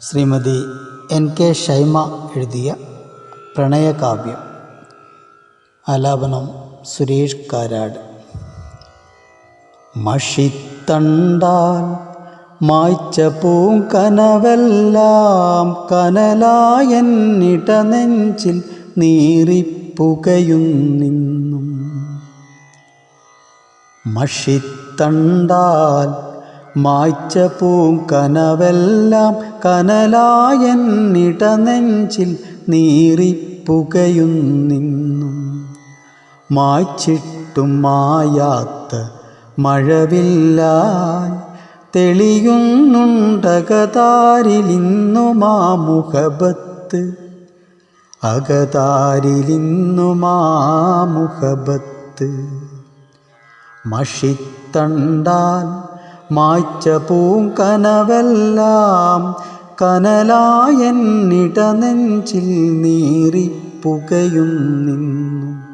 Shrimati N K Shaima എഴുതിയ പ്രണയകാവ്യം. ആലാപനം സുരേഷ് കാരാട്. മഷിത്തണ്ടാൽ മായ്ച്ച പൂങ്കനവെല്ലാം കനലായെന്നിട നെഞ്ചിൽ നീറിപ്പുകയുന്നിന്നും മഷിത്തണ്ടാൽ മായ്ച്ച പൂങ്കനവെല്ലാം കനലായൻ നെഞ്ചിൽ നീറിപ്പുകയുന്നിന്നും. മായ്ച്ചിട്ടും മായാത്ത മഴവില്ലായി തെളിയുന്നുണ്ടകതാരിലിന്നു മാമുഖബത്ത് അകതാരിലിന്നു മാമുഖബത്ത് മഷിത്തണ്ടാൽ മായ്ച്ച പൂങ്കനവെല്ലാം കനലായെന്നിട നെഞ്ചിൽ നീറിപ്പുകയും നിന്നു.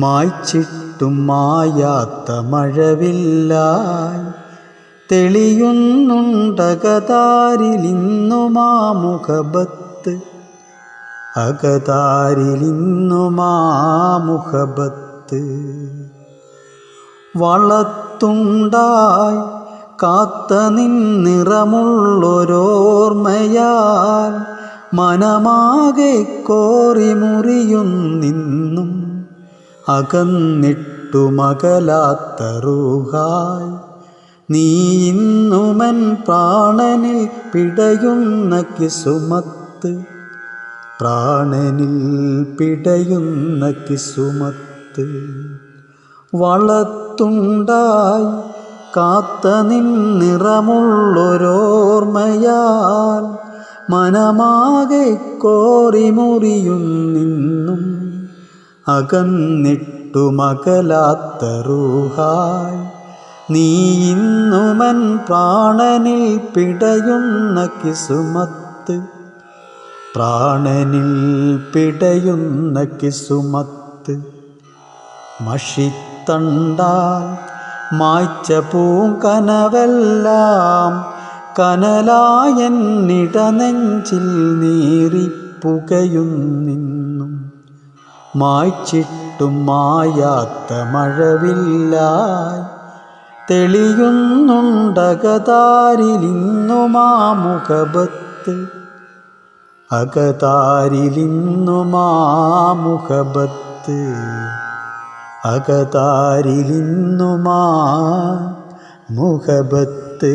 മായ്ച്ചിട്ടും മായാത്ത മഴവില്ലായി മാമുഖബത്ത്. അകതാരിലിന്നു മാമുഖബത്ത്. മുഖബത്ത് വളത്തുണ്ടായി കാത്ത നിന്നിറമുള്ളൊരോർമ്മയാൽ മനമാകെ കോറി മുറിയുന്നിന്നും അകന്നിട്ടുമകലാത്ത റൂഹായി. നീ ഇന്നുമൻ പ്രാണനിൽ പിടയുന്ന കിസുമത്ത് പ്രാണനിൽ പിടയുന്ന കിസുമത്ത്. വളത്തുണ്ടായി കാത്ത നിന്നിറമുള്ളൊരോർമ്മയാൽ മനമാകെ കോറി മുറിയും നിന്നും അകന്നിട്ടുമകലാത്ത നീ ഇന്നുമൻ പ്രാണനിൽ പിടയുന്ന കിസുമത്ത്. പ്രാണനിൽ പിടയുന്ന കിസുമത്ത്. മഷിത്തണ്ടാൽ മായ്ച്ച പൂങ്കനവെല്ലാം കനലായൻ നിടനെഞ്ചിൽ നീറിപ്പുകയും നിന്നും. മായ്ച്ചിട്ടും മായാത്ത മഴവില്ലായി തെളിയുന്നുണ്ടകതാരിലിന്നു മുഖബത്ത് അകതാരിലിന്നു മുഖബത്ത് അകതാരിലിന്നുമാ മുഖബത്ത്